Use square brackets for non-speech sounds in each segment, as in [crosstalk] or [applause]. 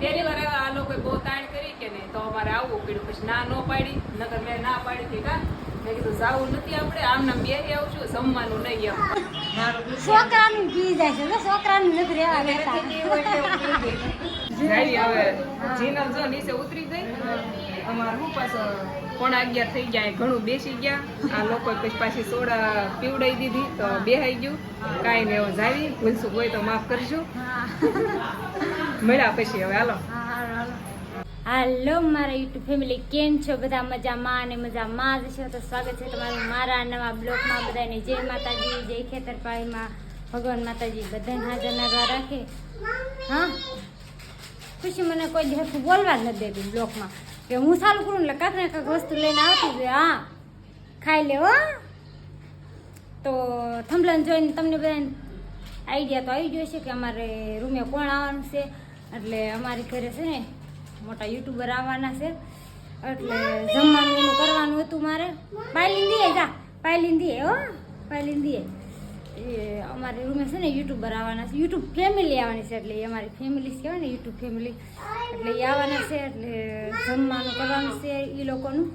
પહેલી વાર આ લોકોએ બહુ તાણ કરી કે નહીં તો અમારે આવવું પડ્યું. પછી ના ન પાડી નકર મેં ના પાડી હતી કા? મેં કીધું જાવું નથી આપણે આમ નામ બેસી આવું છું જમવાનું નહીં આવું છોકરાનું પી જાય છે ને છોકરાનું નથી રહેવા દેતા. હવે. જીનલ જો નીચે ઉતરી ગઈ. અમારું હું પાછો પોણા અગિયાર થઈ ગયા ઘણું બેસી ગયા. આ લોકો પછી પાછી સોડા પીવડાવી દીધી તો બેહાઈ ગયું. કાંઈ ને એવો જાવી. ભૂલશું હોય તો માફ કરજો. મળ્યા પછી. હવે હાલો. હાલો મારા યુટ્યુબ ફેમિલી, કેમ છો? બધા મજામાં અને મજામાં જ છો. તો સ્વાગત છે તમારું મારા નવા બ્લોગમાં. બધાને જય માતાજી, જય ખેતરપાળીમાં ભગવાન માતાજી બધાને હાજર નરવા રાખે. હા? ખુશી મને કોઈ દિવસ બોલવા જ નથી દેતી બ્લોગમાં. કે હું સારું કરું એટલે કાંક ને કાંક વસ્તુ લઈને આવતી જ હા. ખાઈ લે, હો. તો થંભલાને જોઈને તમને બધાને આઈડિયા તો આવી ગયો છે કે અમારે રૂમે કોણ આવવાનું છે. એટલે અમારી ઘરે છે ને મોટા યુટ્યુબર આવવાના છે. એટલે જમવાનું એનું કરવાનું હતું મારે. પાયલીન દીએ, જા. પાયલીન દીએ, હો. પાયલીન દીએ. એ અમારી રૂમે છે ને યુટ્યુબર આવવાના છે. યુટ્યુબ ફેમિલી આવવાની છે એટલે એ અમારી ફેમિલી કહેવાય ને યુટ્યુબ ફેમિલી એટલે એ આવવાના છે એટલે જમવાનું કરવાનું છે એ લોકોનું.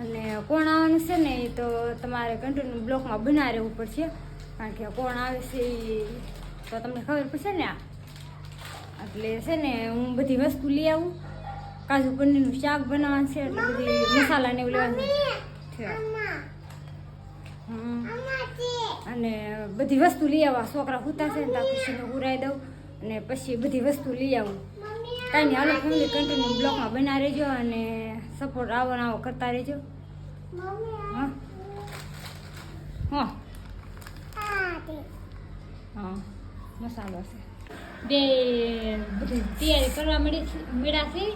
અને કોણ આવવાનું છે ને એ તો તમારે કન્ટિન્યુ બ્લોકમાં બના રહેવું પડશે. કારણ કે કોણ આવે છે એ તો તમને ખબર પડશે ને આ. એટલે છે ને હું બધી વસ્તુ લઈ આવું. કાજુ પનીરનું શાક બનાવવાનું છે એટલે બધી મસાલા ને એવું લેવાનું છે. અને બધી વસ્તુ લઈ આવવા છોકરા સૂતા છે ને ત્યાં ખુશીને ઉરાઈ દઉં. અને પછી બધી વસ્તુ લઈ આવું. કાંઈ નહીં હાલો ફેમિલી કન્ટિન્યુ બ્લોકમાં બના રહેજો અને સપોર્ટ આવો ને આવો કરતા રહેજો. હા. હા. હા. મસાલો છે. બે બધી તૈયારી કરવા મળી મળ્યા છે.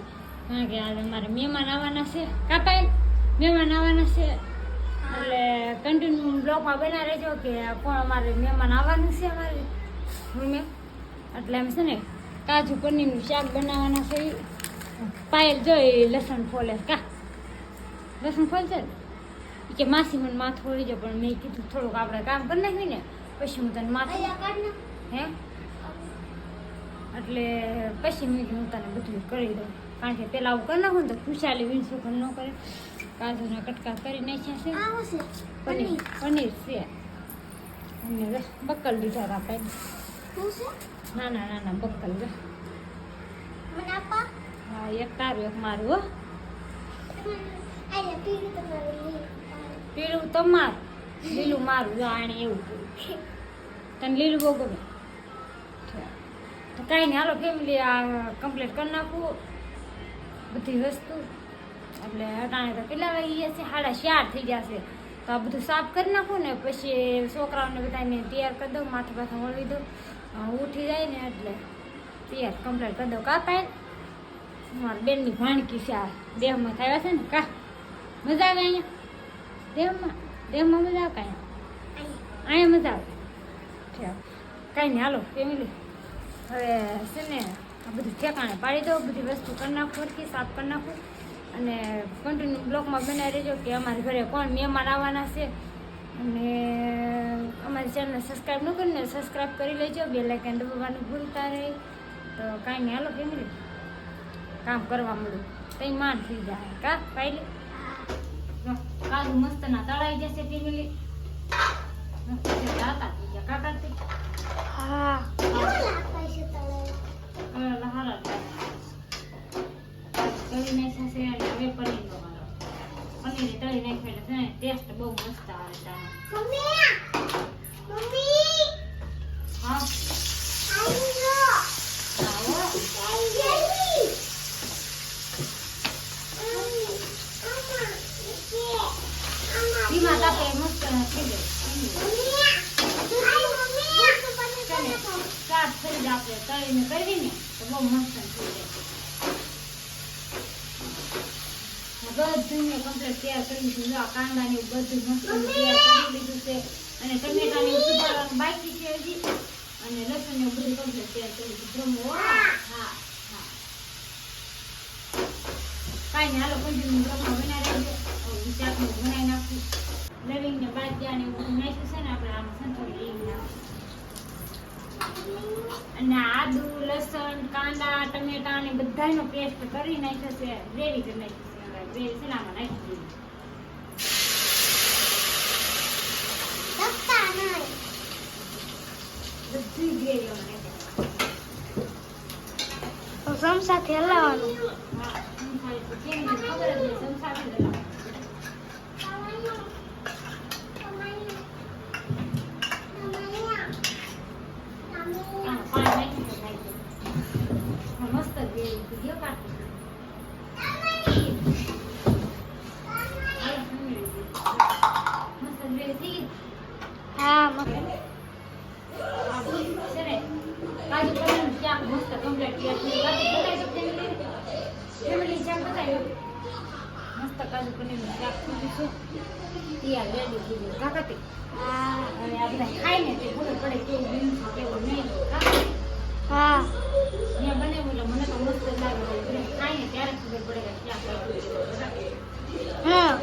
કારણ કે આજે અમારે મહેમાન આવવાના છે. કાપાય મહેમાન આવવાના છે. એટલે કન્ટિન્યુ બ્લોકમાં બના રહેજો કે કોણ અમારે મહેમાન આવવાનું છે અમારે રૂમે. એટલે એમ છે ને કાજુ પનીરનું શાક બનાવવાના છે. પાયલ જોઈ લસણ ફોલે. કા? લસણ ફોલશે ને? કે માસી મને માથું ઓળી જાય પણ મેં કીધું થોડુંક આપણે કામ કરી નાખ્યું ને પછી હું તને માથું હે? એટલે પછી મેં હું તને બધું કરી દઉં. કારણ કે પેલા આવું કરી નાખું ને તો ખુશાલી વીણશું પણ ન કરે. કાજુના કટકા કરી નાખ્યા છે. પનીર. પનીર. છે. અને બક્કલ લીધા હતા આપણે. નાના નાના બક્કલ હા એક તારું એક મારું હો. પીળું તમારું લીલું. મારું જો આણે એવું [laughs] તને લીલું બહુ ગમે. કાંઈ નહીં. હાલો ફેમિલી આ કમ્પ્લીટ કરી નાખું. બધી વસ્તુ. એટલે અટાણે તો કેટલા વાગી ગયા છે સાડા ચાર થઈ ગયા છે. તો આ બધું સાફ કરી નાખું ને પછી છોકરાઓને બધાને તૈયાર કરી દઉં. માથે પાથે વળવી દઉં ઉઠી જાય ને એટલે તૈયાર કમ્પ્લીટ કરી દઉં. કાપાય મારા બેનની ભાણકી છે આ. દેહમાં થયા છે ને? કા? મજા આવે અહીંયા? દેહમાં? દેહમાં મજા આવે કાંઈ? અહીંયા. મજા આવે. કાંઈ નહીં. હાલો ફેમિલી હવે છે ને આ બધું ઠેકાણે પાડી દો, બધી વસ્તુ કરી નાખું ફરકી સાફ કરી નાખું. અને કન્ટિન્યુ બ્લોકમાં બનાવી રહેજો કે અમારા ઘરે કોણ મહેમાન આવવાના છે. અને અમારી ચેનલ સબસ્ક્રાઈબ ન કરીને સબસ્ક્રાઈબ કરી લેજો, બે લાઇકન દબાવવાનું ભૂલતા રહે તો કાંઈ નહીં. હાલો ફેમિલી કામ કરવા મળ્યું કંઈ માન થઈ જાય. કા પાઈ કાજુ મસ્ત ના તળાઈ જશે ફેમિલી ટેસ્ટ બહુ મસ્ત આવે છે આનો. હા આવો. ધીમા તાપે મસ્ત થઈ જાય ચાર થઈ જાય આપણે તળીને કરવી ને તો બહુ મસ્ત થઈ જાય બધું મેં કમ્પ્લીટ તૈયાર કરી દીધું જો કાંદા ને બધું મસ્ત કરી છે. અને ટમેટા ને સુધારવાનું બાકી છે હજી. અને લસણ ને બધું કમ્પ્લીટ તૈયાર કરી દીધું હા. હા કાંઈ હાલો કંટીન્યુ બ્લોગમાં બનાવી હવે શાકનું બનાવી નાખું. લવિંગ ને બાજ્યા ને બધું નાખ્યું છે ને, આપણે આમાં સંતોડી લઈ અને આદુ, લસણ, કાંદા, ટમેટા ને બધાનો પેસ્ટ કરી નાખ્યો છે. ગ્રેવી કરી નાખી છે. ગ્રેવી છે ને, આમાં નાખી દીધી સમસાથી હલાવવાનું હા કેમ ને ખબર જ નહીં સંસાર જ હલાવે. આમાં પાણી નાખી તો થાય છે. હા, મસ્ત ગ્રેવી થઈ ગયો કાઢી. મસ્ત ગ્રેવી થઈ ગઈ હા મસ્ત. કાજુ પનીરનું શાક મસ્ત કમ્પ્લીટ તૈયાર થઈ ગયું. બાકી બતાવી દો family. Family શાક બતાવી દો. મસ્ત કાજુ પનીરનું શાક ગયું છે. તૈયાર ready થઈ. કાકાતી. હવે આ બધા તે ખબર પડે કેવું બન્યું. હા મેં બનાવ્યું એટલે મને તો મસ્ત લાગે ખાઈ ને ત્યારે ખબર પડે કે કેવું છે. હા.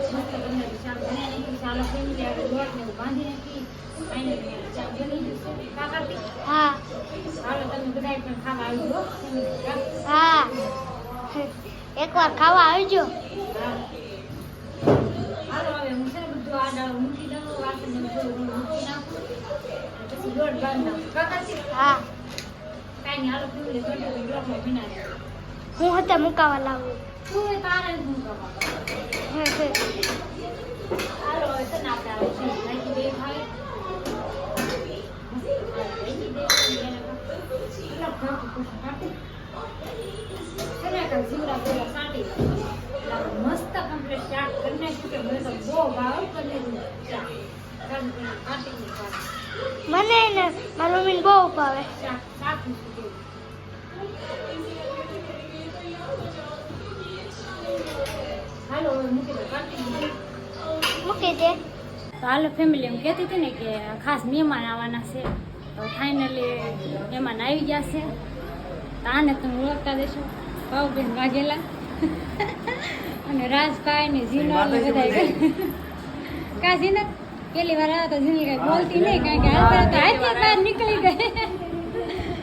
હા. હા એકવાર ખાવા આવજો. હું હતા મુકાવા લાવું તું એ તારે જ મૂકવા. હાલો હવે છે ને આપણે આ છે નાખી દઈએ ખાલી. નાખી દઈએ એને કેટલા ભાગું પૂછું કાપી. છે ને કાંઈ જીવડા જેવા સાંટી. એટલે આપણે મસ્ત complete શાક કરી નાખ્યું કે મને તો બહુ ભાવે પનીરનું શાક. કાજુ પનીર કાઢીને ખાવાનું. મને ને મારી મમ્મીને બહુ ભાવે શાક હાલો મૂકી દો તો ફેમિલી એમ કહેતી હતી ને કે ખાસ મહેમાન આવવાના છે. તો ફાઇનલી મહેમાન આવી ગયા છે. તો આને તમે ઓળખતા દેશો. ભાવબેન વાઘેલા. અને રાજભાઈ ને જીનો બધા કા જીનત પેલી વાર આવ્યા તો જીની કઈ બોલતી નહીં કારણ કે હાલ તો હાથે બહાર નીકળી ગઈ.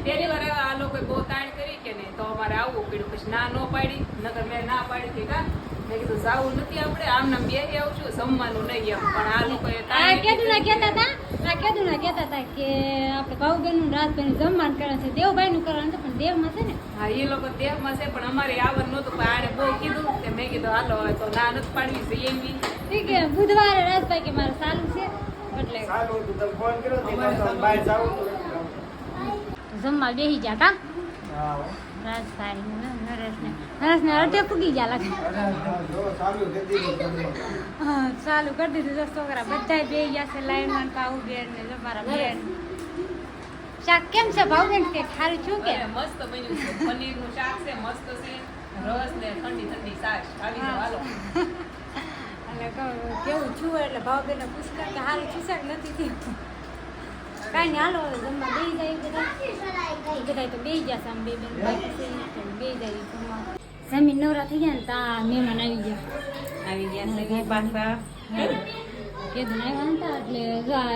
પહેલી વાર આ લોકો બહુ તાણ કરી કે નહીં તો અમારે આવવું પડ્યું પછી ના ન પાડી નકર મેં ના પાડી કે કા? મેં કીધું જાવું નથી આપણે આમ નામ બે આવું છું જમવાનું નહીં એમ. પણ આ લોકોએ આ ના કહેતા હતા આ કેદું ના કહેતા હતા કે આપણે ભાવબેનનું રાજભાઈ જમવાનું કરવાનું છે દેવભાઈ નું કરવાનું છે પણ દેવમાં છે ને? હા એ લોકો દેહમાં છે પણ અમારે આવવાનું નહોતું પણ આને બહુ કીધું કે મેં કીધું હાલો હવે તો ના નથી પાડવી જઈએ એમ ઠીક છે બુધવારે રાજભાઈ કે મારે ચાલુ છે એટલે સારું હતું તમે ફોન કર્યો તે બહાર જાવું જમવા બેસી ગયા કા? રાજભાઈ ને નરેશ ને અડધે પૂગી ગયા લાગે. ચાલુ કરી દીધું તમે. હા ચાલુ કરી દીધું દસ છોકરા. બધા બે ગયા છે લાઈનમાં પાઉ બેન ને જમારા બેન. શાક કેમ છે ભાવ બેન કે ખારું છું કે મસ્ત બન્યું છે. પનીરનું શાક છે મસ્ત છે. રસ ને ઠંડી ઠંડી શાક. ખાવી હાલો. [laughs] એટલે કેવું છું એટલે ભાવ બેન પૂછતા કે હારું છું શાક નથી થયું? કાંઈ નહીં હાલો જમવા બે જાય બધા બધા તો બે ગયા છે આમ બે બેન બાકી છે તો જાય જમવા. જમીન નવરા થઈ ગયા ને તા મહેમાન આવી ગયા આવી ગયા છે પાછા કીધું ને આવ્યા હતા એટલે જો આ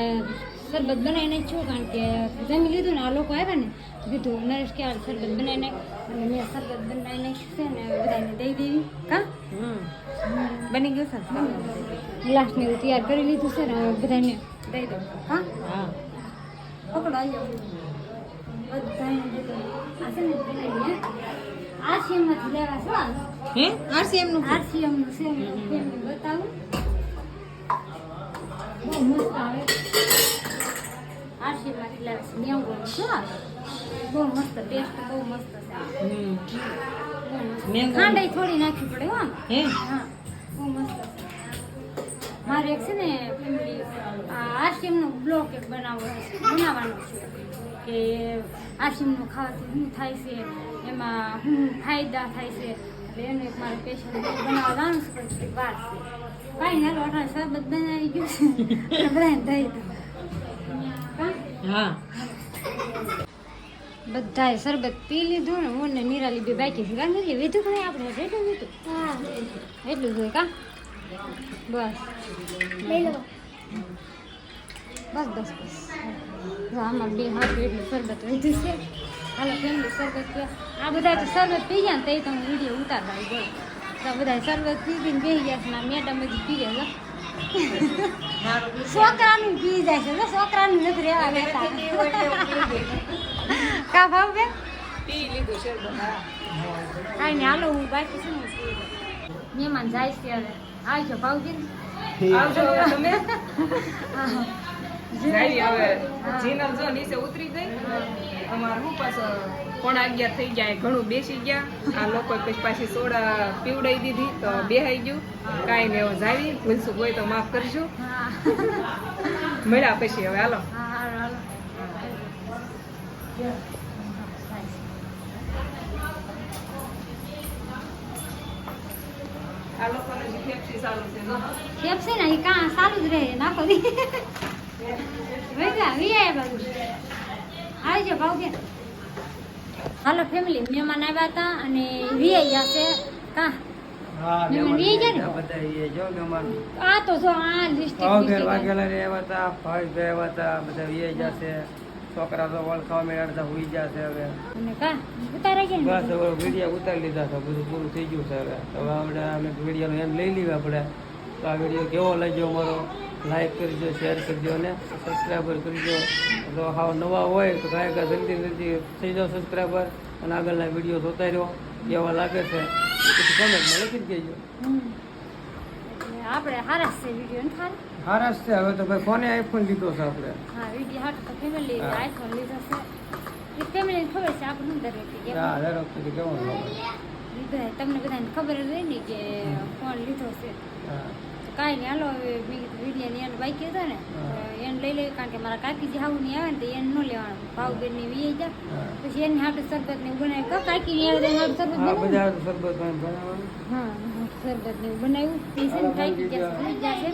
શરબત બનાવી નાખ્યું કારણ કે જમી લીધું ને આ લોકો આવ્યા ને તો કીધું નરેશ કે આ શરબત બનાવી નાખ અને મેં શરબત બનાવી નાખ્યું છે ને બધાને દઈ દેવી કા બની ગયું છે ગ્લાસ ને એવું તૈયાર કરી લીધું છે ને હવે બધાને દઈ દઉં હા હા પકડો આવ્યો બધાને દઈ દઉં આ છે ને બનાવીને આ લેવા છો હે? આરસીએમનું આરસીએમનું તમને બતાવું. બહુ મસ્ત આવે. આરસીએમમાંથી લાવે છે. નેવું શું બહુ મસ્ત ટેસ્ટ બહુ મસ્ત છે. ય થોડી નાખવી પડે હો હે? હા. બહુ મસ્ત મારે એક છે ને આરસીએમ નો બ્લોક એક બનાવવો છે બનાવવાનો છે. કે આરસીએમનું ખાવાથી શું થાય છે એમાં હું ફાયદા થાય છે. એટલે એનું એક મારે પેશન્ટ બનાવવા જવાનું છે પણ થોડીક વાર છે. કાંઈ હાલો અઠાર શરબત બનાવી ગયું છે. બધાને દઉં. હા? બધાએ શરબત પી લીધું ને હું ને નિરાલી બે બાકી છે કારણ કે વીધું કે આપણે? રેડું વેધું હા. એટલું જોઈએ કા? બસ. બસ બસ બસ. આમાં બે હાથ એટલું શરબત વેધું છે. હાલો ફેમિલી સરગત પીવા આ બધા તો શરબત પી ગયા ને તે તમે વીડિયો ઉતારવા બોલ તો બધા શરબત પી પીને બેસી ગયા છે. ના મેડમ હજી પી ગયા છોકરાનું પી જાય છે. છોકરાનું નથી રહેવા બેઠા કા ભાવ બે પી લીધું શરબત કાંઈ નહીં હાલો હું બાકી શું મહેમાન જાય છે હવે. આવજો ભાવજી. આવજો તમે. જાવી હવે જીનલ બેસી ગયા. આ લોકો પછી સોડા પીવડાવી દીધી, તો ગયું. કાંઈ ને હવે જાવી પછી હવે, હાલો. છે ને કાં સારું જ રહે, નાખો દી. વેગા વીઆઈ બાજુ. આવજો ભાવબેન હાલો ફેમિલી મહેમાન આવ્યા હતા અને વીઆઈ જશે કાં? આ તો જો હતા હતા બધા જશે છોકરા તો વળખાવા મેળા હતા હુઈ જશે હવે. અને કા? ઉતારે કે બસ હવે વીડિયો ઉતારી લીધા છે બધું પૂરું થઈ ગયું છે હવે. હવે આપણે અમે વિડીયોનો એમ લઈ લીધા આપણે. તો આ વીડિયો કેવો લાગ્યો અમારો? લાઈક કરજો શેર કરજો અને સબસ્ક્રાઈબર કરજો. તો હાવ નવા હોય તો કાંઈ કાંઈ જલ્દી જલ્દી થઈ જાઓ સબસ્ક્રાઈબર અને આગળના વીડિયો જોતા રહ્યો કેવા લાગે છે. કોમેન્ટમાં લખી જ દેજો આપણે હારા છે વીડિયો ને ખાલી? હારા છે. હવે તો ભાઈ ફોને આઈફોન લીધો છે આપણે? હા વીડિયો હાટ તો ફેમિલી આઈફોન લીધો છે. એ ફેમિલીને ખબર છે આપણે અંદર કે હા દર વખતે કેવો તમને બધાને ખબર જ હોય ને કે ફોન લીધો છે. હા. કાંઈ નહીં. હાલો વિડીયોની એને બાઈક હતો ને એને લઈ લઈએ કારણ કે મારા કાકીજી હાવું નહીં આવે ને તો એને ન લેવાનું. ભાવ બેનની વી જા. પછી એની હાટું સરબત ને બનાવી કા કાકી ની આવે હાટું સરબત બનાવ્યું? હા સરબત ને બનાવ્યું. તે છે ને કાંઈ જશે.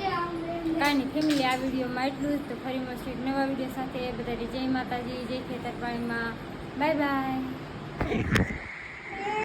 કાંઈ નહીં ફેમિલી આ વિડીયોમાં એટલું જ. તો ફરી મળશે એક નવા વીડિયો સાથે. બધા જય માતાજી જય ખેતર પાણીમાં બાય બાય.